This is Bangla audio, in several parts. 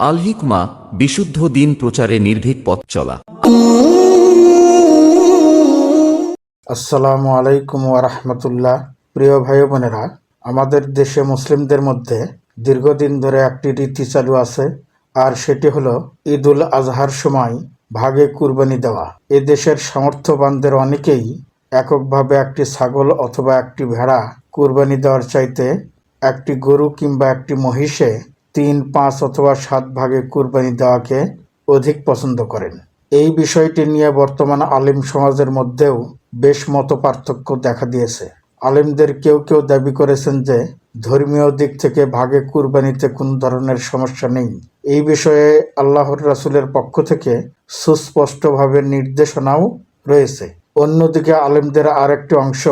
আল হিকমা বিশুদ্ধ দিন প্রচারে নির্ভীক পথ চলা। আসসালামু আলাইকুম ওরহমতুল্লাহ প্রিয় ভাই বোনেরা, আমাদের দেশে মুসলিমদের মধ্যে দীর্ঘদিন ধরে একটি রীতি চালু আছে, আর সেটি হলো ঈদ উল আজহার সময় ভাগে কুরবানি দেওয়া। এ দেশের সামর্থ্যবানদের অনেকেই এককভাবে একটি ছাগল অথবা একটি ভেড়া কুরবানি দেওয়ার চাইতে একটি গরু কিংবা একটি মহিষে তিন, পাঁচ অথবা সাত ভাগে কুরবানি দেওয়াকে অধিক পছন্দ করেন। এই বিষয়টি নিয়ে বর্তমান আলিম সমাজের মধ্যেও বেশ মত পার্থক্য দেখা দিয়েছে। আলিমদের কেউ কেউ দাবি করেছেন যে, ধর্মীয় দিক থেকে ভাগে কুরবানিতে কোনো ধরনের সমস্যা নেই। এই বিষয়ে আল্লাহর রাসূলের পক্ষ থেকে সুস্পষ্টভাবে নির্দেশনাও রয়েছে। অন্যদিকে আলেমদের আরেকটি অংশ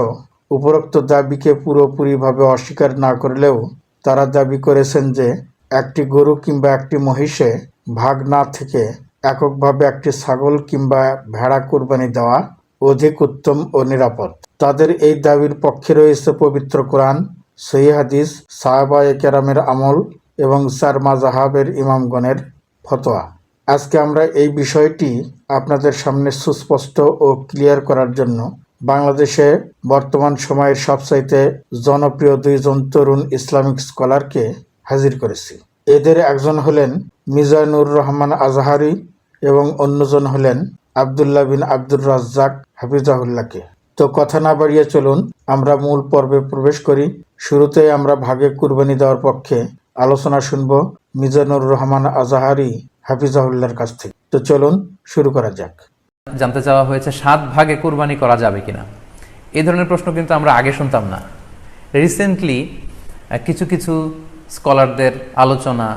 উপরোক্ত দাবিকে পুরোপুরিভাবে অস্বীকার না করলেও তারা দাবি করেছেন যে একটি গরু কিংবা একটি মহিষে ভাগ না থেকে এককভাবে একটি ছাগল কিংবা ভেড়া কুরবানি দেওয়া অধিক উত্তম ও নিরাপদ। তাদের এই দাবির পক্ষে রয়েছে পবিত্র কোরআন, সহি হাদিস, সাহাবা কেরামের আমল এবং সার মাজাহাবের ইমামগণের ফতোয়া। আজকে আমরা এই বিষয়টি আপনাদের সামনে সুস্পষ্ট ও ক্লিয়ার করার জন্য বাংলাদেশে বর্তমান সময়ের সবচাইতে জনপ্রিয় দুইজন তরুণ ইসলামিক স্কলারকে হাজির করেছি। এদের একজন হলেন মিজানুর রহমান আজহারি এবং অন্যজন হলেন আবদুল্লাহ বিন আব্দুর রাজ্জাক হাফিজাহুল্লাহকে। তো কথা না বাড়িয়ে চলুন, আমরা মূল পর্বে প্রবেশ করি। শুরুতে আমরা ভাগে কুরবানি দেওয়ার পক্ষে আলোচনা শুনব মিজানুর রহমান আজাহারি হাফিজাহুল্লার কাছ থেকে। তো চলুন, শুরু করা যাক। জানতে চাওয়া হয়েছে, সাত ভাগে কুরবানি করা যাবে কিনা? এই ধরনের প্রশ্ন কিন্তু আমরা আগে শুনতাম না। রিসেন্টলি কিছু কিছু স্কলারদের আলোচনা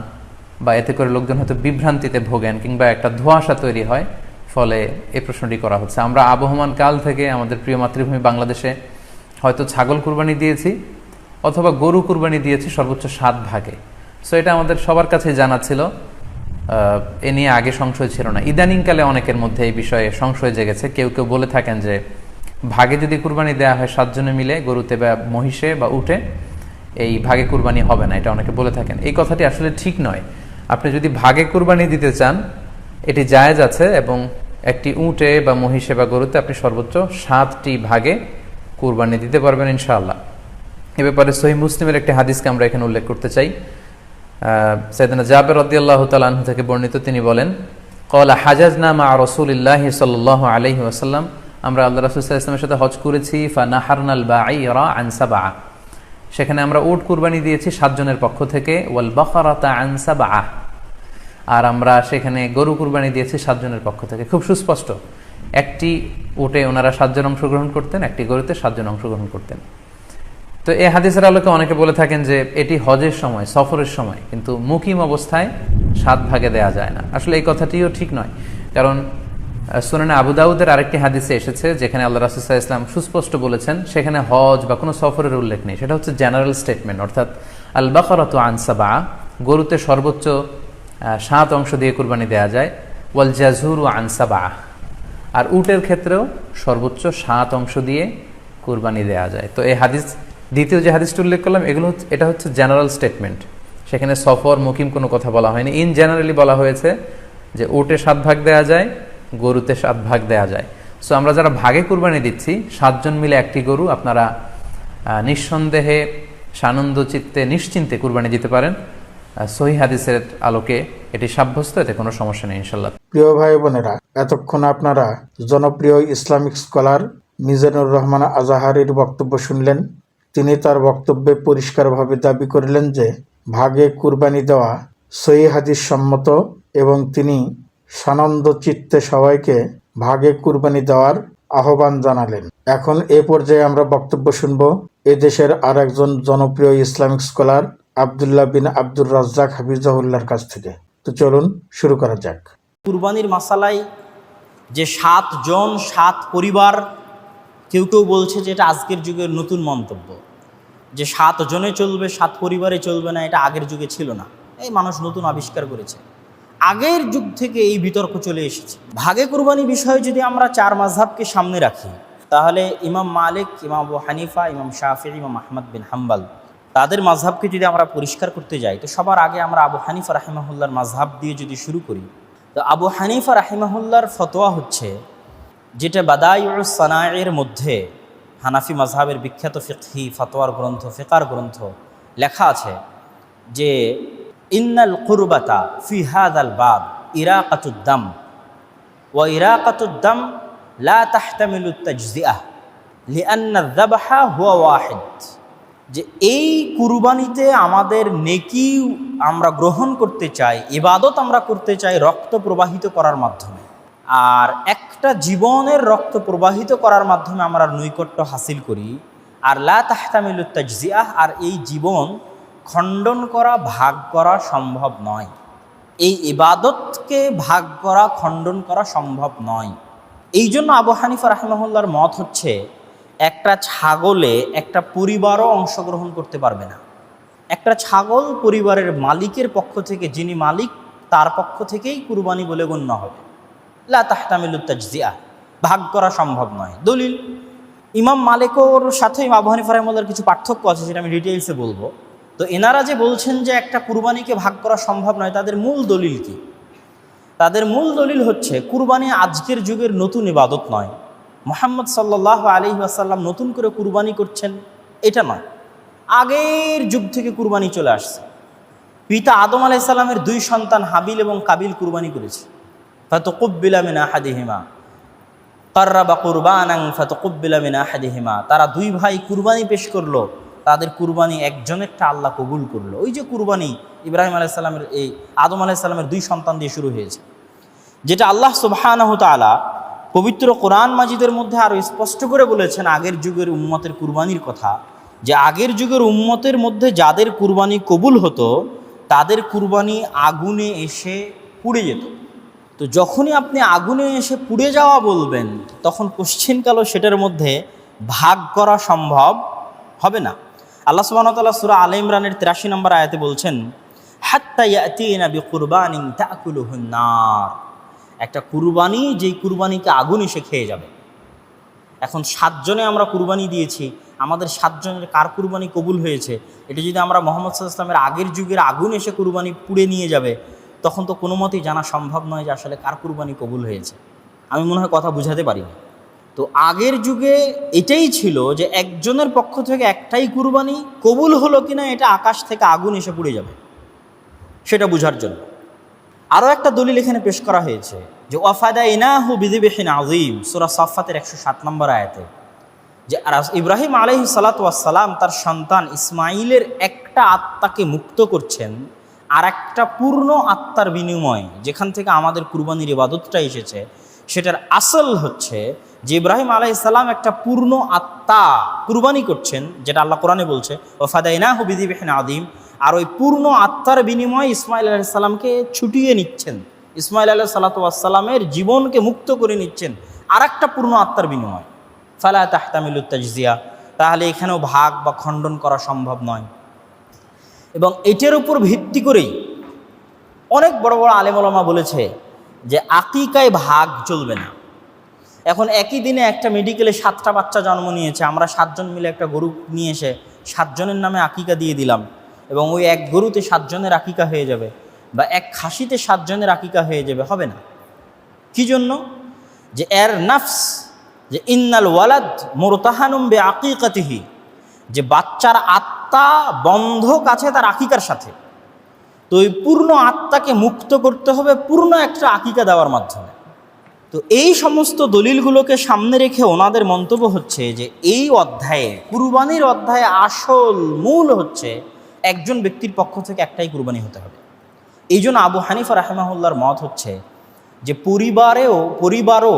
বা এতে করে লোকজন হয়তো বিভ্রান্তিতে ভোগেন কিংবা একটা ধোঁয়াশা তৈরি হয়, ফলে এই প্রশ্নটি করা হচ্ছে। আমরা আবহমান কাল থেকে আমাদের প্রিয় মাতৃভূমি বাংলাদেশে হয়তো ছাগল কুরবানি দিয়েছি অথবা গরু কুরবানি দিয়েছি সর্বোচ্চ সাত ভাগে। সো এটা আমাদের সবার কাছে জানা ছিল। এ নিয়ে আগে সংশয় ছিল না। ইদানিংকালে অনেকের মধ্যে এই বিষয়ে সংশয় জেগেছে। কেউ কেউ বলে থাকেন যে, ভাগে যদি কুরবানি দেওয়া হয় সাতজনে মিলে গরুতে বা মহিষে বা উঠে এই ভাগে কুরবানি হবে না, এটা অনেকে বলে থাকেন। এই কথাটি আসলে ঠিক নয়। আপনি যদি ভাগে কুরবানি দিতে চান, এটি জায়েজ আছে এবং একটি উটে বা মহিষে বা গরুতে আপনি সর্বোচ্চ সাতটি ভাগে কুরবানি দিতে পারবেন ইনশাআল্লাহ। এ ব্যাপারে সহি মুসলিমের একটি হাদিসকে আমরা এখানে উল্লেখ করতে চাই। সৈদানা জাবের রদিয়াল্লাহ তালাহ থেকে বর্ণিত তিনি বলেন, কলা হাজাজ নামা রসুলিল্লাহ সাল্লাহ আলহি ওসাল্লাম আমরা আল্লাহ রসুল ইসলামের সাথে হজ করেছি ফা নাহারনাল বা আনসা বা সেখানে আমরা উট কুরবানি দিয়েছি সাতজনের পক্ষ থেকে। ওয়াল বখরাতা আনসা বা আর আমরা সেখানে গরু কুরবানি দিয়েছি সাতজনের পক্ষ থেকে। খুব সুস্পষ্ট। একটি উটে ওনারা সাতজন অংশগ্রহণ করতেন, একটি গরুতে সাতজন অংশগ্রহণ করতেন। তো এই হাদিসের আলোকে অনেকে বলে থাকেন যে এটি হজের সময়, সফরের সময়, কিন্তু মুকিম অবস্থায় সাত ভাগে দেয়া যায় না। আসলে এই কথাটিও ঠিক নয়। কারণ সুনানে আবু দাউদের আরেকটি হাদিসে এসেছে, যেখানে আল্লাহ রাসুসাহ ইসলাম সুস্পষ্ট বলেছেন, সেখানে হজ বা কোনো সফরের উল্লেখ নেই। সেটা হচ্ছে জেনারেল স্টেটমেন্ট, অর্থাৎ আল বাকরাত আনসাবা গরুতে সর্বোচ্চ সাত অংশ দিয়ে কুরবানি দেওয়া যায় ওয়াল জাজুর ও আনসাবা আর উটের ক্ষেত্রেও সর্বোচ্চ সাত অংশ দিয়ে কুরবানি দেওয়া যায়। তো এই হাদিস, দ্বিতীয় যে হাদিসটি উল্লেখ করলাম, এগুলো এটা হচ্ছে জেনারেল স্টেটমেন্ট। সেখানে সফর, মুকিম কোনো কথা বলা হয়নি। ইন জেনারেলি বলা হয়েছে যে উটে সাত ভাগ দেওয়া যায় গরুতে সাত ভাগ দেওয়া যায়। সো আমরা যারা ভাগে কুরবানি দিচ্ছি, সাতজন মিলে একটি গরু আপনারা নিঃসন্দেহে সানন্দ চিত্তে নিশ্চিন্তে কুরবানি দিতে পারেন। সহি হাদিসের আলোকে এটি সাব্যস্ত, এতে কোনো সমস্যা নেই ইনশাল্লাহ প্রিয় ভাই বোনেরা, এতক্ষণ আপনারা জনপ্রিয় ইসলামিক স্কলার মিজানুর রহমান আজাহারির বক্তব্য শুনলেন। তিনি তার বক্তব্যে পরিষ্কারভাবে দাবি করলেন যে, ভাগে কুরবানি দেওয়া সহি হাদিস সম্মত এবং তিনি সানন্দ চিত্তে সবাইকে ভাগে কুরবানি দেওয়ার আহ্বান জানালেন। এখন এ পর্যায়ে আমরা বক্তব্য শুনব এদেশের আর একজন জনপ্রিয় ইসলামিক স্কলার আবদুল্লাহ বিন আব্দুর রাজ্জাক হাফিজাহুল্লার কাছ থেকে। তো চলুন শুরু করা যাক। কুরবানির মাসালায় যে সাতজন সাত পরিবার, কেউ কেউ বলছে যে এটা আজকের যুগের নতুন মন্তব্য। যে সাত জনে চলবে, সাত পরিবারে চলবে না, এটা আগের যুগে ছিল না। এই মানুষ নতুন আবিষ্কার করেছে। আগের যুগ থেকে এই বিতর্ক চলে এসেছে। ভাগে কুরবানি বিষয়ে যদি আমরা চার মাঝহাবকে সামনে রাখি, তাহলে ইমাম মালিক, ইমাম আবু হানিফা, ইমাম শাফি, ইমাম আহমদ বিন হাম্বাল তাদের মাঝহাবকে যদি আমরা পরিষ্কার করতে যাই, তো সবার আগে আমরা আবু হানিফা রাহিমাহুল্লার মাঝহাব দিয়ে যদি শুরু করি, তো আবু হানিফা রাহিমাহুল্লার ফতোয়া হচ্ছে যেটা বাদায়ুল সানায়ের মধ্যে হানাফি মাঝহাবের বিখ্যাত ফিকহি, ফতোয়ার গ্রন্থ, ফিকার গ্রন্থ লেখা আছে যে ইন্নাল কুরবাতা ফি হাদাল বাব ইরাকাতুদ্দাম ওয়া ইরাকাতুদ্দাম লা তাহতামিলু লিআন্না যাবহা হুয়া ওয়াহিদ। যে এই কুরবানিতে আমাদের নেকি আমরা গ্রহণ করতে চাই, ইবাদত আমরা করতে চাই রক্ত প্রবাহিত করার মাধ্যমে। আর একটা জীবনের রক্ত প্রবাহিত করার মাধ্যমে আমরা নৈকট্য হাসিল করি। আর লা তাহতামিলু আর এই জীবন খণ্ডন করা, ভাগ করা সম্ভব নয়। এই ইবাদতকে ভাগ করা, খণ্ডন করা সম্ভব নয়। এই জন্য আবু হানিফা রাহিমাহুল্লার মত হচ্ছে, একটা ছাগলে একটা পরিবারও অংশগ্রহণ করতে পারবে না। একটা ছাগল পরিবারের মালিকের পক্ষ থেকে, যিনি মালিক, তার পক্ষ থেকেই কুরবানি বলে গণ্য হবে। লা তাজজিয়া ভাগ করা সম্ভব নয়। দলিল, ইমাম মালিকর সাথে আবু হানিফা রাহিমাহুল্লার কিছু পার্থক্য আছে, যেটা আমি ডিটেইলসে বলব। তো এনারা যে বলছেন যে একটা কুরবানিকে ভাগ করা সম্ভব নয়, তাদের মূল দলিল কি? তাদের মূল দলিল হচ্ছে, কুরবানি আজকের যুগের নতুন ইবাদত নয়। মোহাম্মদ সাল্লাহ আলি আসাল্লাম নতুন করে কুরবানি করছেন, এটা নয়। আগের যুগ থেকে কুরবানি চলে আসছে। পিতা আদম আলাইসাল্লামের দুই সন্তান হাবিল এবং কাবিল কুরবানি করেছে। ফাতকুব্বিলামিন আহাদিহিমা। কার্রাবা কুরবানাং ফাতকুব্বিলামিন আহাদিহিমা। তারা দুই ভাই কুরবানি পেশ করল। তাদের কুরবানি একজনেরটা আল্লাহ কবুল করল। ওই যে কুরবানি ইব্রাহিম আলাইসাল্লামের এই আদম আলাইসাল্লামের দুই সন্তান দিয়ে শুরু হয়েছে। যেটা আল্লাহ সুবহানাহু তাআলা পবিত্র কোরআন মাজিদের মধ্যে আরও স্পষ্ট করে বলেছেন আগের যুগের উম্মতের কুরবানির কথা। যে আগের যুগের উম্মতের মধ্যে যাদের কুরবানি কবুল হতো, তাদের কুরবানি আগুনে এসে পুড়ে যেত। তো যখনই আপনি আগুনে এসে পুড়ে যাওয়া বলবেন, তখন কোশ্চিনকালও সেটার মধ্যে ভাগ করা সম্ভব হবে না। আল্লাহ সুবাহতাল্লাহ সুরা আল ইমরানের তিরাশি নম্বর আয়াতে বলছেন একটা কুরবানি, যেই কুরবানিকে আগুন এসে খেয়ে যাবে। এখন সাতজনে আমরা কুরবানি দিয়েছি, আমাদের সাতজনের কার কুরবানি কবুল হয়েছে? এটা যদি আমরা মোহাম্মদ সাল্লামের আগের যুগের আগুন এসে কুরবানি পুড়ে নিয়ে যাবে, তখন তো কোনো মতেই জানা সম্ভব নয় যে আসলে কার কুরবানি কবুল হয়েছে। আমি মনে হয় কথা বুঝাতে পারিনি। তো আগের যুগে এটাই ছিল যে একজনের পক্ষ থেকে একটাই কুরবানি কবুল হলো কিনা এটা আকাশ থেকে আগুন এসে পুড়ে যাবে, সেটা বোঝার জন্য। আরও একটা দলিল এখানে পেশ করা হয়েছে যে ওয়াফাদা ইনাহু বিদিবিহিন আজিম সুরা সাফাতের একশো সাত নম্বর আয়াতে। যে ইব্রাহিম আলহি সালাতাম তার সন্তান ইসমাইলের একটা আত্মাকে মুক্ত করছেন আর একটা পূর্ণ আত্মার বিনিময়, যেখান থেকে আমাদের কুরবানির ইবাদতটা এসেছে, সেটার আসল হচ্ছে যে ইব্রাহিম আলাহ সালাম একটা পূর্ণ আত্মা কুরবানি করছেন, যেটা আল্লাহ কোরআনে বলছে ওফাদাইনা হুবিদিবিহিন আদিম আর ওই পূর্ণ আত্মার বিনিময়ে ইসমাইল আলাইসাল্লামকে ছুটিয়ে নিচ্ছেন। ইসমাইল আলাহ সাল্লাতামের জীবনকে মুক্ত করে নিচ্ছেন আর একটা পূর্ণ আত্মার বিনিময়। ফালা তাহতামিলুত তাজজিয়া, তাহলে এখানেও ভাগ বা খণ্ডন করা সম্ভব নয়। এবং এটার উপর ভিত্তি করেই অনেক বড় বড় আলেমলমা বলেছে যে আকিকায় ভাগ চলবে না। এখন একই দিনে একটা মেডিকেলে সাতটা বাচ্চা জন্ম নিয়েছে। আমরা সাতজন মিলে একটা গরু নিয়ে এসে সাতজনের নামে আকিকা দিয়ে দিলাম এবং ওই এক গরুতে সাতজনের আকিকা হয়ে যাবে বা এক খাসিতে সাতজনের আকিকা হয়ে যাবে, হবে না। কি জন্য? যে এর নাফস, যে ইন্নাল ওয়ালাদ মোরতাহানুম বে আকিকাতিহি যে বাচ্চার আত্মা বন্ধক আছে তার আকিকার সাথে। তো ওই পূর্ণ আত্মাকে মুক্ত করতে হবে, পূর্ণ একটা আকিকা দেওয়ার মাধ্যমে। তো এই সমস্ত দলিলগুলোকে সামনে রেখে ওনাদের মন্তব্য হচ্ছে যে এই অধ্যায়ে, কুরবানির অধ্যায়ে আসল মূল হচ্ছে একজন ব্যক্তির পক্ষ থেকে একটাই কুরবানি হতে হবে। এই জন্য আবু হানিফা রাহেমাহুল্লার মত হচ্ছে যে পরিবারেও, পরিবারও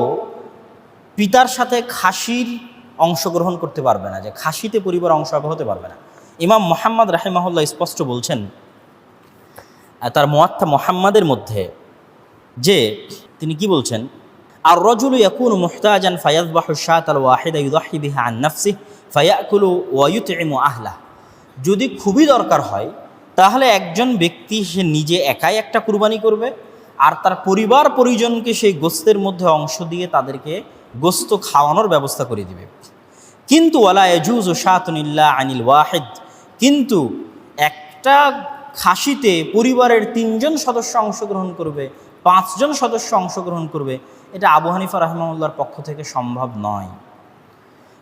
পিতার সাথে খাসির অংশগ্রহণ করতে পারবে না, যে খাসিতে পরিবার অংশ হতে পারবে না। ইমাম মোহাম্মদ রাহেমাহুল্লাহ স্পষ্ট বলছেন, তার মোয়াত্তা মোহাম্মদের মধ্যে যে তিনি কি বলছেন আর রজুল ইয়াকুন মুহতাজান ফায়াজবাহু শাত আল ওয়াহিদা ইউদাহি বিহা আন নাফসি ফায়াকুলু ওয়ায়ুতইমু আহলা যদি খুবই দরকার হয়, তাহলে একজন ব্যক্তি সে নিজে একাই একটা কুরবানি করবে আর তার পরিবার পরিজনকে সেই গোস্তের মধ্যে অংশ দিয়ে তাদেরকে গোস্ত খাওয়ানোর ব্যবস্থা করে দিবে। কিন্তু ওয়ালা এজুজ ও শাতুনিল্লা আনিল ওয়াহিদ, কিন্তু একটা খাসিতে পরিবারের তিনজন সদস্য অংশগ্রহণ করবে, পাঁচজন সদস্য অংশগ্রহণ করবে এটা আবু হানিফা রাহিমাহুল্লার পক্ষ থেকে সম্ভব নয়।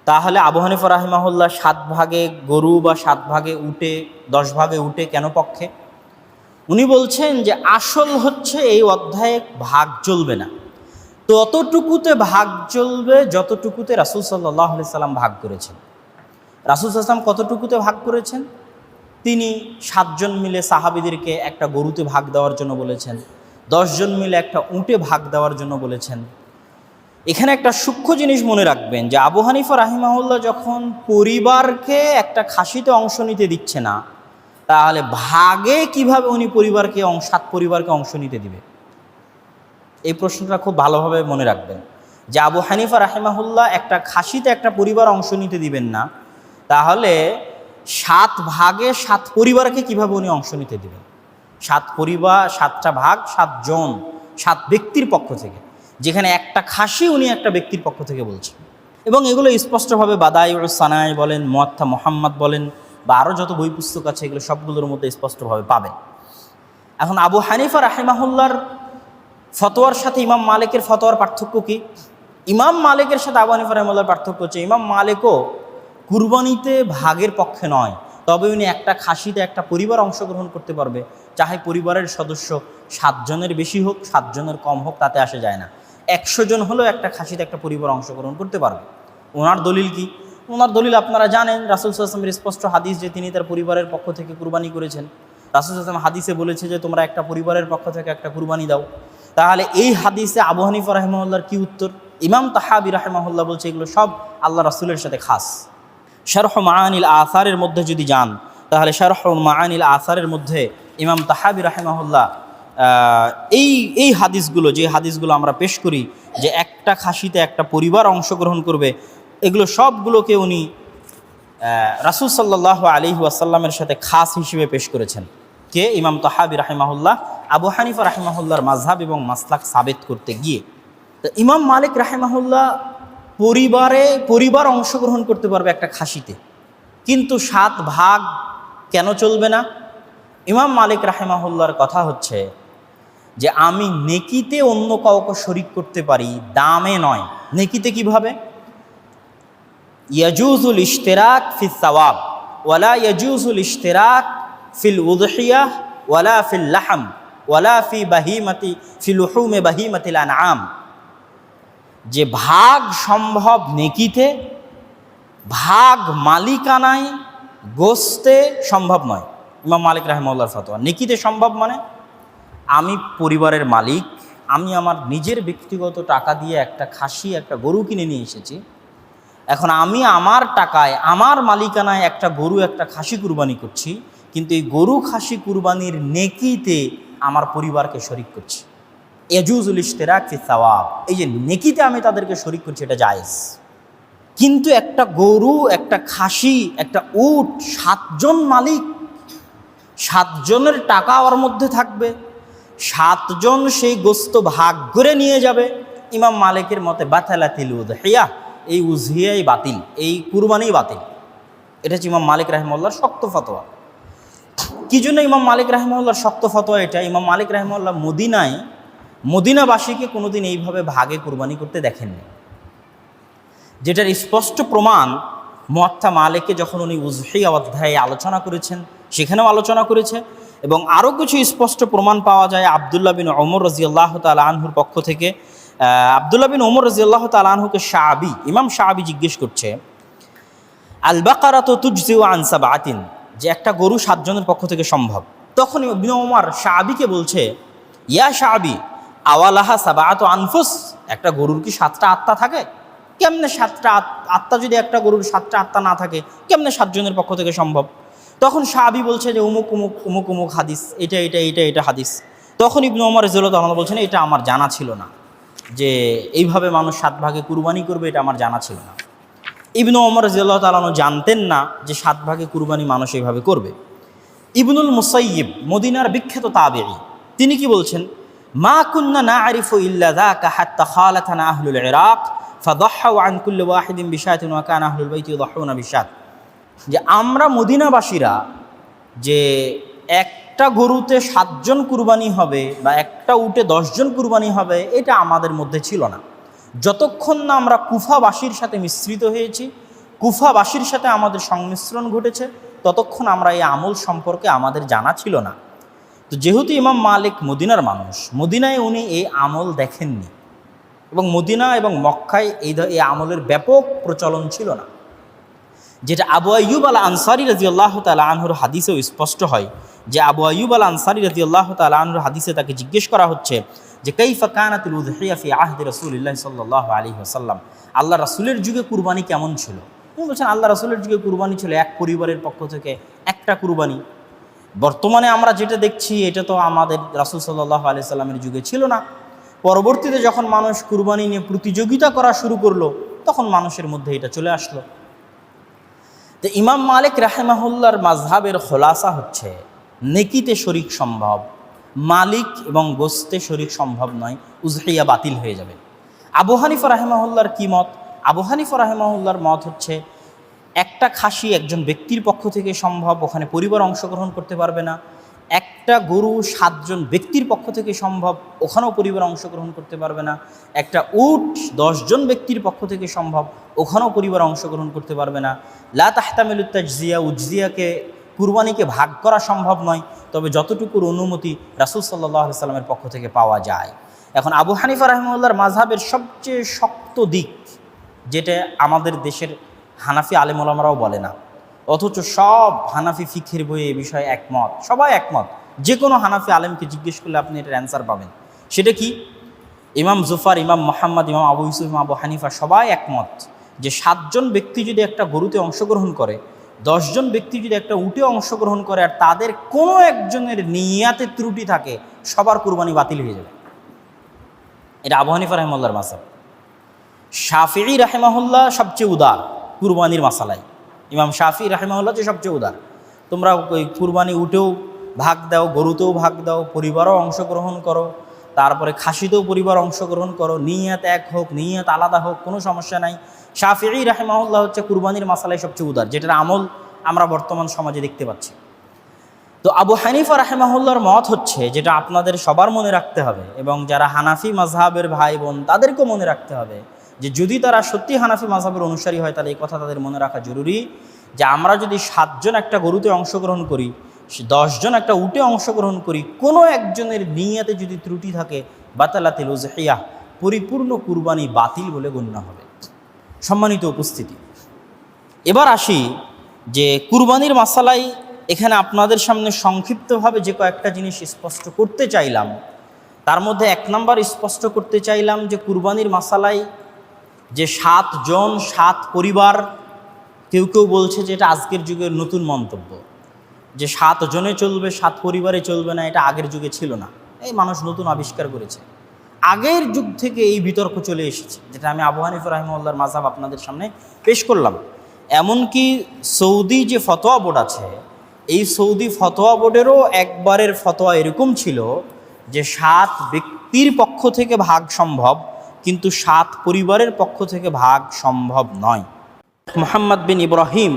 তাহলে আবু হানিফা রাহিমাহুল্লাহ সাত ভাগে গরু বা সাত ভাগে উঠে, দশ ভাগে উঠে কেন পক্ষে? উনি বলছেন যে আসল হচ্ছে এই অধ্যায়ে ভাগ চলবে না। ততটুকুতে ভাগ চলবে, যতটুকুতে রাসুল সাল্লাহ সাল্লাম ভাগ করেছেন। রাসুল সাল্লাম কতটুকুতে ভাগ করেছেন? তিনি সাতজন মিলে সাহাবিদেরকে একটা গরুতে ভাগ দেওয়ার জন্য বলেছেন। দশজন মিলে একটা উঁটে ভাগ দেওয়ার জন্য বলেছেন। এখানে একটা সূক্ষ্ম জিনিস মনে রাখবেন যে আবু হানিফা রাহিমাহুল্লাহ যখন পরিবারকে একটা খাসিতে অংশ নিতে দিচ্ছে না, তাহলে ভাগে কীভাবে উনি পরিবারকে সাত পরিবারকে অংশ নিতে দিবে? এই প্রশ্নটা খুব ভালোভাবে মনে রাখবেন। যে আবু হানিফা রাহিমাহুল্লাহ একটা খাসিতে একটা পরিবার অংশ নিতে দিবেন না, তাহলে সাত ভাগে সাত পরিবারকে কীভাবে উনি অংশ নিতে দিবেন? সাত পরিবার, সাতটা ভাগ সাতজন সাত ব্যক্তির পক্ষ থেকে। যেখানে একটা খাসি উনি একটা ব্যক্তির পক্ষ থেকে বলছেন। এবং এগুলো স্পষ্টভাবে বাদাই সানাই বলেন, মোয়াত্তা মোহাম্মদ বলেন, বা আরও যত বই পুস্তক আছে, এগুলো সবগুলোর মধ্যে স্পষ্টভাবে পাবেন। এখন আবু হানিফা রাহিমাহুল্লার ফতোয়ার সাথে ইমাম মালিকের ফতোয়ার পার্থক্য কি? ইমাম মালিকের সাথে আবু হানিফা রহমুল্লার পার্থক্য হচ্ছে, ইমাম মালিকও কুরবানিতে ভাগের পক্ষে নয়, তবে উনি একটা খাসিতে একটা পরিবার অংশগ্রহণ করতে পারবে। চাহে পরিবারের সদস্য সাতজনের বেশি হোক, সাতজনের কম হোক, তাতে আসে যায় না। একশো জন হলেও একটা খাসিতে একটা পরিবার অংশগ্রহণ করতে পারবে। ওনার দলিল কি? ওনার দলিল আপনারা জানেন, রাসুল সাল্লামের স্পষ্ট হাদিস যে তিনি তার পরিবারের পক্ষ থেকে কুরবানি করেছেন। রাসুল সাল্লাম হাদিসে বলেছে যে, তোমরা একটা পরিবারের পক্ষ থেকে একটা কুরবানি দাও। তাহলে এই হাদিসে আবু হানিফা রাহিমহল্লার কী উত্তর? ইমাম তাহাবি রাহেমাহুল্লাহ বলছে, এগুলো সব আল্লাহ রাসুলের সাথে খাস। শারহ মাআনিল আসারের মধ্যে যদি যান, তাহলে শারহ মাআনিল আসারের মধ্যে ইমাম তাহাবি রাহেমাহুল্লাহ এই এই হাদিসগুলো, যে হাদিসগুলো আমরা পেশ করি, যে একটা খাসিতে একটা পরিবার অংশগ্রহণ করবে, এগুলো সবগুলোকে উনি রাসুল সাল্লাহ আলী ওয়াসাল্লামের সাথে খাস হিসেবে পেশ করেছেন। কে? ইমাম তাহাবি রাহিমাহুল্লাহ, আবু হানিফা রাহিমাহুল্লাহর মাঝহাব এবং মাসলাক সাবেত করতে গিয়ে। তো ইমাম মালিক রাহিমাহুল্লাহ পরিবারে, পরিবার অংশগ্রহণ করতে পারবে একটা খাসিতে। কিন্তু সাত ভাগ কেন চলবে না? ইমাম মালিক রাহেমাহুল্লার কথা হচ্ছে যে আমি নেকিতে অন্য কাউকে শরিক করতে পারি দামে নয়। নেকিতে কীভাবে? ইয়াজুজুল ইশতেরাক ফিল সওয়াব ওয়ালা ইয়াজুজুল ইশতেরাক ফিল উদহিয়া ওয়ালা ফিল লাহাম ওয়ালা ফি বাহিমাতি ফি লুহুমে বাহিমাতিল আনআম। যে ভাগ সম্ভব নেকিতে, ভাগ মালিকানায় গোস্তে সম্ভব নয়। ইমাম মালিক রাহেমউল্লার ফতোয়া। নেকিতে সম্ভব মানে আমি পরিবারের মালিক, আমি আমার নিজের ব্যক্তিগত টাকা দিয়ে একটা খাসি, একটা গরু কিনে নিয়ে এসেছি। এখন আমি আমার টাকায়, আমার মালিকানায় একটা গরু, একটা খাসি কুরবানি করছি, কিন্তু এই গরু খাসি কুরবানির নেকিতে আমার পরিবারকে শরিক করছি। এজুজুল ইশতেরাক ফি এই যে নেকিতে আমি তাদেরকে শরিক করছি, এটা জায়েজ। কিন্তু একটা গরু, একটা খাসি, একটা উট, সাতজন মালিক সাতজনের টাকা ওর মধ্যে থাকবে। সাতজন সেই গোস্ত ভাগ করে নিয়ে যাবে। ইমাম মালিকের মতে, বাতালাতিল উদহিয়া, এই উজহিয়াই বাতিল, এই কুরবানি বাতিল। এটা হচ্ছে ইমাম মালিক রাহেমউল্লাহর শক্ত ফতোয়া। কি জন্য ইমাম মালিক রাহেমউল্লাহর শক্ত ফতোয়া এটা? ইমাম মালিক রাহেমউল্লাহ মদিনায়, মদিনাবাসীকে কোনোদিন এইভাবে ভাগে কুরবানি করতে দেখেননি। যেটার স্পষ্ট প্রমাণ মোয়াত্তা মালিককে যখন উনি উজহিয়া অধ্যায়ে আলোচনা করেছেন সেখানেও আলোচনা করেছে এবং আরও কিছু স্পষ্ট প্রমাণ পাওয়া যায় আবদুল্লাহ বিন ওমর রাজিয়াল্লাহ তাল আনহুর পক্ষ থেকে। আবদুল্লাহ বিন ওমর রাজিয়াল্লাহ তাল আনহুকে শাহাবি, ইমাম শাহাবি জিজ্ঞেস করছে আল বাকারা তো তুজিউ আনসা বাতিন যে একটা গরু সাতজনের পক্ষ থেকে সম্ভব। তখন ইবনে ওমর শাহাবিকে বলছে, ইয়া শাহাবি, আওয়ালাহা সাবাত আনফুস, একটা গরুর কি সাতটা আত্মা থাকে? কেমনে সাতটা আত- আত্মা যদি একটা গরুর সাতটা আত্মা না থাকে, কেমনে সাতজনের পক্ষ থেকে সম্ভব? তখন সাহাবি বলছে যে, উমুক উমুক উমুক উমুক হাদিস। এটা এটা এটা এটা হাদিস। তখন ইবনু ওমর রেজুল্লাহ তাহলে বলছেন, এটা আমার জানা ছিল না যে এইভাবে মানুষ সাত ভাগে কুরবানি করবে, এটা আমার জানা ছিল না। ইবনু ওমর রাজিয়াল্লাহ তালানো জানতেন না যে সাত ভাগে কুরবানি মানুষ এইভাবে করবে। ইবনুল মুসাইয়িব, মদিনার বিখ্যাত তাবেঈ, তিনি কি বলছেন? মা কুন্না না আরিফু ইল্লা যাকা হাত্তা খালাতানা আহলুল ইরাক ফাদাহু আন কুল্লি ওয়াহিদিন বিশাতিন ওয়া কানা আহলুল বাইতি ইউদাহুনা বিশাত যে আমরা মদিনাবাসীরা যে একটা গরুতে সাতজন কুরবানি হবে বা একটা উটে দশজন কুরবানি হবে, এটা আমাদের মধ্যে ছিল না। যতক্ষণ না আমরা কুফাবাসীর সাথে মিশ্রিত হয়েছি, কুফাবাসীর সাথে আমাদের সংমিশ্রণ ঘটেছে, ততক্ষণ আমরা এই আমল সম্পর্কে আমাদের জানা ছিল না। তো যেহেতু ইমাম মালিক মদিনার মানুষ, মদিনায় উনি এই আমল দেখেননি এবং মদিনা এবং মক্কায় এই আমলের ব্যাপক প্রচলন ছিল না। যেটা আবু আয়ুব আল আনসারি রাজি আল্লাহ তালা আনহুর হাদিসেও স্পষ্ট হয় যে আবু আয়ুব আল আনসারি রাজি আল্লাহ তালা আনহুর হাদিসে তাকে জিজ্ঞেস করা হচ্ছে যে কৈফা কানাতুল উদহিয়া ফি আহদি রসুলিল্লাহ সাল্লাহ আলী আসাল্লাম আল্লাহ রাসুলের যুগে কুরবানি কেমন ছিল? বলছেন, আল্লাহ রাসুলের যুগে কুরবানি ছিল এক পরিবারের পক্ষ থেকে একটা কুরবানি। বর্তমানে আমরা যেটা দেখছি, এটা তো আমাদের রাসুল সাল্লাহ আলি সাল্লামের যুগে ছিল না। পরবর্তীতে যখন মানুষ কুরবানি নিয়ে প্রতিযোগিতা করা শুরু করল, তখন মানুষের মধ্যে এটা চলে আসলো। তো ইমাম মালিক রাহেমাহুল্লার মাঝহাবের খোলাসা হচ্ছে, নেকিতে শরিক সম্ভব, মালিক এবং গোস্তে শরিক সম্ভব নয় উজহিয়া বাতিল হয়ে যাবে। আবু হানিফ রাহেমাহুল্লার কী মত? আবু হানিফ রাহেমাহুল্লার মত হচ্ছে, একটা খাসি একজন ব্যক্তির পক্ষ থেকে সম্ভব, ওখানে পরিবার অংশগ্রহণ করতে পারবে না একটা গরু সাতজন ব্যক্তির পক্ষ থেকে সম্ভব, ওখানেও পরিবার অংশগ্রহণ করতে পারবে না। একটা উট দশজন ব্যক্তির পক্ষ থেকে সম্ভব, ওখানেও পরিবার অংশগ্রহণ করতে পারবে না। লা তাহতামিল তাজিয়া উজজিয়াকে, কুরবানিকে ভাগ করা সম্ভব নয়, তবে যতটুকুর অনুমতি রাসুল সাল্লাহ সাল্লামের পক্ষ থেকে পাওয়া যায়। এখন আবু হানিফা রহমুল্লার মাঝহাবের সবচেয়ে শক্ত দিক, যেটা আমাদের দেশের হানাফি আলেমলামরাও বলে না। অথচ সব হানাফি ফিখের বইয়ে এ বিষয়ে একমত, সবাই একমত। যে কোনো হানাফি আলেমকে জিজ্ঞেস করলে আপনি এটার অ্যান্সার পাবেন। সেটা কি? ইমাম জুফার, ইমাম মোহাম্মদ, ইমাম আবু ইউসুফ, ইমাম আবু হানিফা সবাই একমত যে সাতজন ব্যক্তি যদি একটা গরুতে অংশগ্রহণ করে, দশজন ব্যক্তি যদি একটা উটে অংশগ্রহণ করে আর তাদের কোনো একজনের নিয়াতে ত্রুটি থাকে, সবার কুরবানি বাতিল হয়ে যাবে। এটা আবু হানিফা রহমুল্লার মাসাব। শাফি রাহেমাহুল্লাহ সবচেয়ে উদার কুরবানির মাসালাই। ইমাম শাফি রাহেমাহুল্লাহ যে সবচেয়ে উদার। তোমরা ওই কুরবানি উঠেও ভাগ দাও, গরুতেও ভাগ দাও, পরিবারও অংশগ্রহণ করো, তারপরে খাসিতেও পরিবার অংশগ্রহণ করো, নিয়াত এক হোক, নিয়াত আলাদা হোক, কোনো সমস্যা নাই। শাফি রাহেমাহুল্লাহ হচ্ছে কুরবানির মাসালাই সবচেয়ে উদার, যেটার আমল আমরা বর্তমান সমাজে দেখতে পাচ্ছি। তো আবু হানিফা রাহেমাহুল্লার মত হচ্ছে, যেটা আপনাদের সবার মনে রাখতে হবে, এবং যারা হানাফি মাজহাবের ভাই বোন, তাদেরকেও মনে রাখতে হবে, যে যদি তারা সত্যি হানাফি মাজহাবের অনুসারী হয়, তাহলে এই কথা তাদের মনে রাখা জরুরি, যে আমরা যদি সাতজন একটা গরুতে অংশগ্রহণ করি দশজন একটা উটে অংশগ্রহণ করি, কোনো একজনের নিয়াতে যদি ত্রুটি থাকে বাতালাতিল উজহিয়া পরিপূর্ণ কুরবানি বাতিল বলে গণ্য হবে। সম্মানিত উপস্থিতি, এবার আসি যে কুরবানির মাসালাই এখানে আপনাদের সামনে সংক্ষিপ্তভাবে যে কয়েকটা জিনিস স্পষ্ট করতে চাইলাম, তার মধ্যে এক নম্বর স্পষ্ট করতে চাইলাম যে কুরবানির মাসালাই যে সাতজন, সাত পরিবার, কেউ কেউ বলছে যে এটা আজকের যুগের নতুন মন্তব্য। যে সাত জনে চলবে, সাত পরিবারে চলবে না, এটা আগের যুগে ছিল না। এই মানুষ নতুন আবিষ্কার করেছে। আগের যুগ থেকে এই বিতর্ক চলে এসেছে, যেটা আমি আবু হানিফ রাহিমউল্লাহর মাঝাব আপনাদের সামনে পেশ করলাম। এমনকি সৌদি যে ফতোয়া বোর্ড আছে, এই সৌদি ফতোয়া বোর্ডেরও একবারের ফতোয়া এরকম ছিল যে সাত ব্যক্তির পক্ষ থেকে ভাগ সম্ভব, কিন্তু সাত পরিবারের পক্ষ থেকে ভাগ সম্ভব নয়। মোহাম্মদ বিন ইব্রাহিম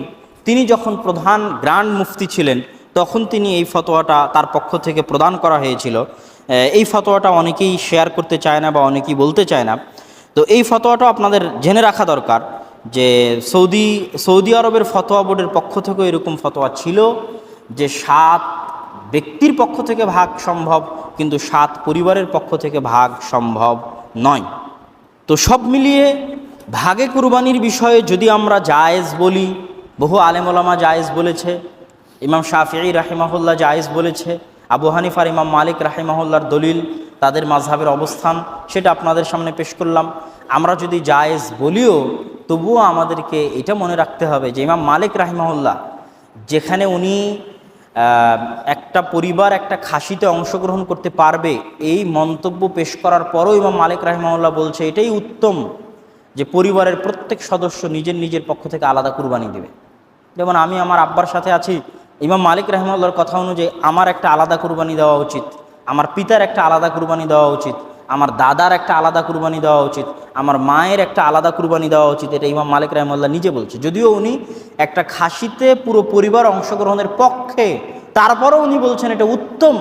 তিনি যখন প্রধান গ্র্যান্ড মুফতি ছিলেন, তখন তিনি এই ফতোয়াটা তার পক্ষ থেকে প্রদান করা হয়েছিল। এই ফতোয়াটা অনেকেই শেয়ার করতে চায় না বা অনেকেই বলতে চায় না। তো এই ফতোয়াটা আপনাদের জেনে রাখা দরকার যে সৌদি সৌদি আরবের ফতোয়া বোর্ডের পক্ষ থেকেও এরকম ফতোয়া ছিল যে সাত ব্যক্তির পক্ষ থেকে ভাগ সম্ভব, কিন্তু সাত পরিবারের পক্ষ থেকে ভাগ সম্ভব নয়। তো সব মিলিয়ে ভাগে কুরবানির বিষয়ে যদি আমরা জায়েজ বলি বহু আলেমলামা জায়েজ বলেছে, ইমাম শাফিঈ রাহিমাহুল্লাহ জায়েজ বলেছে, আবু হানিফার ইমাম মালিক রাহিমাহুল্লার দলিল, তাদের মাঝহাবের অবস্থান, সেটা আপনাদের সামনে পেশ করলাম। আমরা যদি জায়েজ বলিও, তবুও আমাদেরকে এটা মনে রাখতে হবে যে ইমাম মালিক রাহিমাহুল্লাহ, যেখানে উনি একটা পরিবার, একটা খাসিতে অংশগ্রহণ করতে পারবে, এই মন্তব্য পেশ করার পরও ইমাম মালিক রাহিমাউল্লাহ বলছে, এটাই উত্তম যে পরিবারের প্রত্যেক সদস্য নিজের নিজের পক্ষ থেকে আলাদা কুরবানি দেবে। যেমন আমি আমার আব্বার সাথে আছি, ইমাম মালিক রাহিমাউল্লাহর কথা অনুযায়ী আমার একটা আলাদা কুরবানি দেওয়া উচিত, আমার পিতার একটা আলাদা কুরবানি দেওয়া উচিত, আমার দাদার একটা আলাদা কুরবানি দেওয়া উচিত, আমার মায়ের একটা আলাদা কুরবানি দেওয়া উচিত, এটা ইমাম মালিক রহমাল্লাহ নিজে বলছে। যদিও উনি একটা খাসিতে পুরো পরিবার অংশগ্রহণের পক্ষে, তারপরও উনি বলছেন এটা উত্তম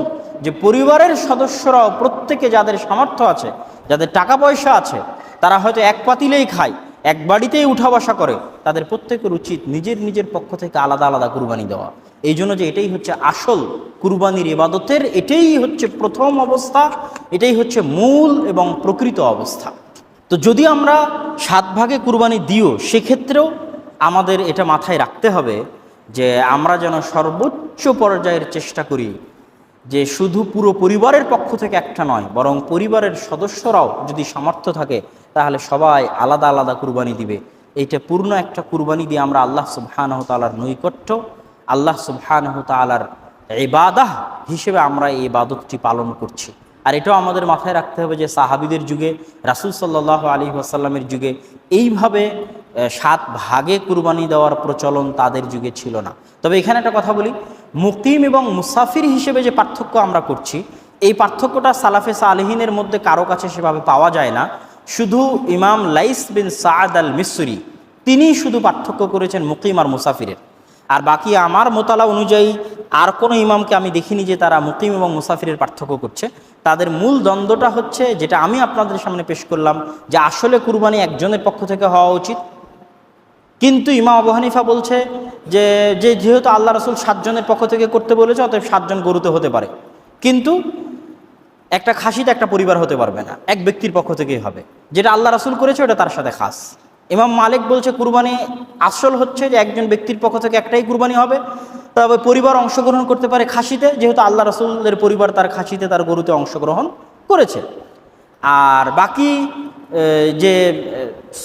যে পরিবারের সদস্যরাও প্রত্যেকে যাদের সামর্থ্য আছে, যাদের টাকা পয়সা আছে, তারা হয়তো এক পাতিলেই খায়। এক বাড়িতেই উঠা বসা করে, তাদের প্রত্যেকের উচিত নিজের নিজের পক্ষ থেকে আলাদা আলাদা কুরবানি দেওয়া। এই জন্য যে এটাই হচ্ছে আসল কুরবানির ইবাদতের, এটাই হচ্ছে প্রথম অবস্থা, এটাই হচ্ছে মূল এবং প্রকৃত অবস্থা। তো যদি আমরা সাত ভাগে কুরবানি দিও, সেক্ষেত্রেও আমাদের এটা মাথায় রাখতে হবে যে আমরা যেন সর্বোচ্চ পর্যায়ের চেষ্টা করি যে শুধু পুরো পরিবারের পক্ষ থেকে একটা নয়, বরং পরিবারের সদস্যরাও যদি সামর্থ্য থাকে, তাহলে সবাই আলাদা আলাদা কুরবানি দিবে। এইটা পূর্ণ একটা কুরবানি দিয়ে আমরা আল্লাহ সুবহানাহ তালার নৈকট্য, আল্লাহ সুবহানাহ তালার ইবাদাহ হিসেবে আমরা এই ইবাদতটি পালন করছি। আর এটাও আমাদের মাথায় রাখতে হবে যে সাহাবিদের যুগে, রাসুল সাল্লাহ আলী আসাল্লামের যুগে এইভাবে সাত ভাগে কুরবানি দেওয়ার প্রচলন তাদের যুগে ছিল না। তবে এখানে একটা কথা বলি মুকিম এবং মুসাফির হিসেবে যে পার্থক্য আমরা করছি, এই পার্থক্যটা সালাফে সালেহিনের মধ্যে কারও কাছে সেভাবে পাওয়া যায় না। শুধু ইমাম লাইস বিন সাদ আল মিসরি তিনি শুধু পার্থক্য করেছেন মুকিম আর মুসাফিরের। আর বাকি আমার মোতালা অনুযায়ী, আর কোনো ইমামকে আমি দেখিনি যে তারা মুকিম এবং মুসাফিরের পার্থক্য করছে। তাদের মূল দ্বন্দ্বটা হচ্ছে, যেটা আমি আপনাদের সামনে পেশ করলাম, যে আসলে কুরবানি একজনের পক্ষ থেকে হওয়া উচিত। কিন্তু ইমাম আবু হানিফা বলছে যে যে যেহেতু আল্লাহ রসুল সাতজনের পক্ষ থেকে করতে বলেছে, অতএব সাতজন গরুতে হতে পারে। কিন্তু একটা খাসিতে একটা পরিবার হতে পারবে না, এক ব্যক্তির পক্ষ থেকেই হবে। যেটা আল্লাহ রাসুল করেছে, ওটা তার সাথে খাস। ইমাম মালিক বলছে, কুরবানি আসল হচ্ছে যে একজন ব্যক্তির পক্ষ থেকে একটাই কুরবানি হবে। তবে পরিবার অংশগ্রহণ করতে পারে খাসিতে, যেহেতু আল্লাহ রসুলের পরিবার তার খাসিতে, তার গরুতে অংশগ্রহণ করেছে। আর বাকি যে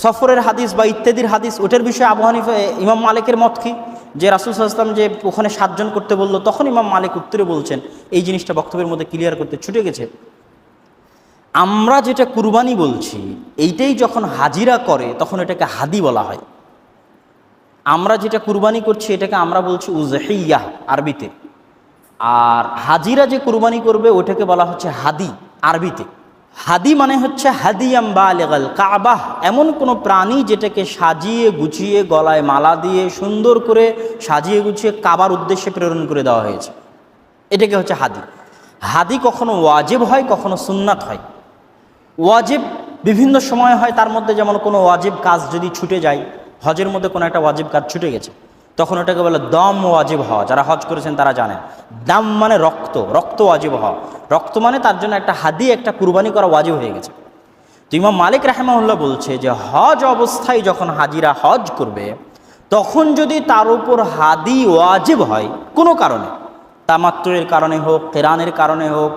সফরের হাদিস বা ইত্যাদির হাদিস, ওটার বিষয়ে আবু হানিফা ইমাম মালিকের মত কি? যে রাসুল সাল্লাম যে ওখানে সাতজন করতে বলল, তখন ইমাম মালিক উত্তরে বলছেন, এই জিনিসটা বক্তব্যের মধ্যে ক্লিয়ার করতে ছুটে গেছে। আমরা যেটা কুরবানি বলছি, এইটাই যখন হাজিরা করে, তখন এটাকে হাদি বলা হয়। আমরা যেটা কুরবানি করছি, এটাকে আমরা বলছি উজহিয়া আরবিতে। আর হাজিরা যে কুরবানি করবে, ওটাকে বলা হচ্ছে হাদি আরবিতে। হাদি মানে হচ্ছে হাদিয়াম বা লেগাল কাবাহ, এমন কোনো প্রাণী যেটাকে সাজিয়ে গুছিয়ে গলায় মালা দিয়ে সুন্দর করে সাজিয়ে গুছিয়ে কাবার উদ্দেশ্যে প্রেরণ করে দেওয়া হয়েছে। এটাকে হচ্ছে হাদি। হাদি কখনো ওয়াজেব হয়, কখনো সুন্নাত হয়। ওয়াজেব বিভিন্ন সময় হয়, তার মধ্যে যেমন কোনো ওয়াজেব কাজ যদি ছুটে যায়, হজের মধ্যে কোনো একটা ওয়াজেব কাজ ছুটে গেছে। তখন ওটাকে বলে দম ওয়াজিব হওয়া। যারা হজ করেছেন তারা জানেন। দাম মানে রক্ত রক্ত ওয়াজিব হওয়া। রক্ত মানে তার জন্য একটা হাদি, একটা কুরবানি করা ওয়াজিব হয়ে গেছে। তো ইমাম মালিক রাহেমাউল্লাহ বলছে যে, হজ অবস্থায় যখন হাজিরা হজ করবে, তখন যদি তার উপর হাদি ওয়াজিব হয়, কোনো কারণে তামাত্রের কারণে হোক কেরানের কারণে হোক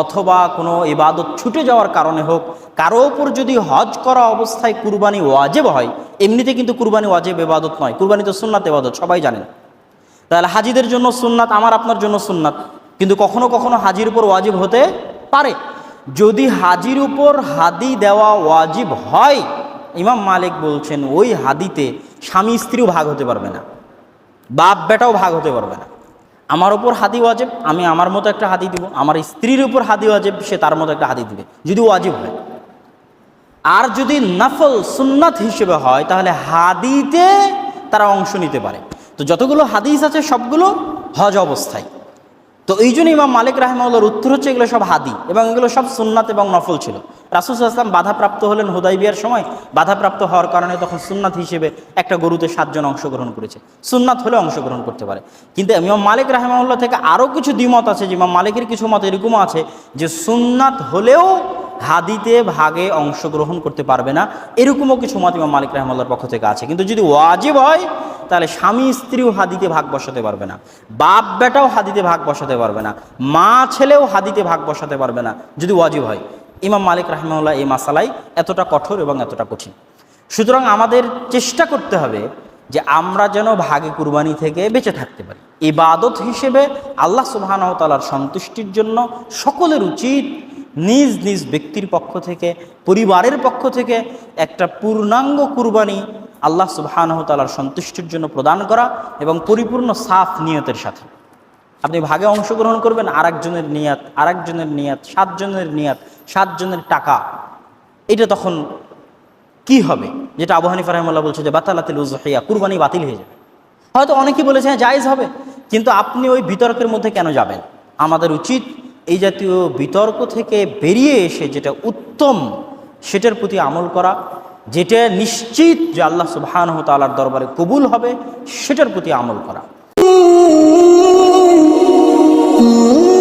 অথবা কোনো ইবাদত ছুটে যাওয়ার কারণে হোক, কারও ওপর যদি হজ করা অবস্থায় কুরবানি ওয়াজেব হয়, এমনিতে কিন্তু কুরবানি ওয়াজেব ইবাদত নয়, কুরবানি তো সুন্নাত ইবাদত, সবাই জানেন তাহলে হাজিদের জন্য সুন্নাত, আমার আপনার জন্য সুন্নাত, কিন্তু কখনো কখনো হাজির উপর ওয়াজিব হতে পারে। যদি হাজির উপর হাদি দেওয়া ওয়াজিব হয়, ইমাম মালিক বলছেন, ওই হাদিতে স্বামী স্ত্রীও ভাগ হতে পারবে না বাপ বেটাও ভাগ হতে পারবে না। আমার উপর হাদি ওয়াজেব, আমি আমার মতো একটা হাদি দিব, আমার স্ত্রীর উপর হাদি ওয়াজেব, সে তার মতো একটা হাদি দিবে। যদি ওয়াজিব হয়। আর যদি নফল সুন্নাত হিসেবে হয়, তাহলে হাদিতে তারা অংশ নিতে পারে। তো যতগুলো হাদিস আছে, সবগুলো হজ অবস্থায়। তো এই জন্য ইমাম মালিক রাহমাউল্লার উত্তর হচ্ছে এগুলো সব হাদি এবং এগুলো সব সুন্নাত এবং নফল ছিল। রাসুল আসলাম বাধাপ্রাপ্ত হলেন হুদাইবিয়ার সময়। বাধাপ্রাপ্ত হওয়ার কারণে তখন সুন্নাত হিসেবে একটা গরুতে সাতজন অংশগ্রহণ করেছে। সুন্নাত হলে অংশগ্রহণ করতে পারে। কিন্তু ইমাম মালিক রাহমাউল্লাহ থেকে আরও কিছু দ্বিমত আছে যে ইমাম মালিকের কিছু মত এরকমও আছে যে সুন্নাত হলেও হাদিতে ভাগে অংশগ্রহণ করতে পারবে না। এরকমও কিছু মত ইমাম মালিক রহমাল্লার পক্ষ থেকে আছে। কিন্তু যদি ওয়াজিব হয়, তাহলে স্বামী স্ত্রীও হাদিতে ভাগ বসাতে পারবে না। বাপ বেটাও হাদিতে ভাগ বসাতে পারবে না। মা ছেলেও হাদিতে ভাগ বসাতে পারবে না। যদি ওয়াজিব হয় ইমাম মালিক রহমাল্লাহ এই মাসালাই এতটা কঠোর এবং এতটা কঠিন। সুতরাং আমাদের চেষ্টা করতে হবে যে আমরা যেন ভাগে কুরবানি থেকে বেঁচে থাকতে পারি। ইবাদত হিসেবে আল্লাহ সুবাহানতালার সন্তুষ্টির জন্য সকলের উচিত নিজ নিজ ব্যক্তির পক্ষ থেকে, পরিবারের পক্ষ থেকে একটা পূর্ণাঙ্গ কুরবানি আল্লাহ সুবাহানহতালার সন্তুষ্টির জন্য প্রদান করা এবং পরিপূর্ণ সাফ নিয়তের সাথে। আপনি ভাগে অংশগ্রহণ করবেন, আরেকজনের নিয়াত আরেকজনের নিয়াত, সাতজনের নিয়াত, সাতজনের টাকা। এটা তখন কি হবে? যেটা আবু হানিফা রহমাল্লাহ বলছে যে, বাতালাতিল উজহিয়া কুরবানি বাতিল হয়ে যাবে। হয়তো অনেকেই বলেছে হ্যাঁ জায়জ হবে, কিন্তু আপনি ওই বিতর্কের মধ্যে কেন যাবেন? আমাদের উচিত এই জাতীয় বিতর্ক থেকে বেরিয়ে এসে যেটা উত্তম, সেটার প্রতি আমল করা, যেটা নিশ্চিত যে আল্লাহ সুবহানাহু তাআলার দরবারে কবুল হবে, সেটার প্রতি আমল করা। Ooh.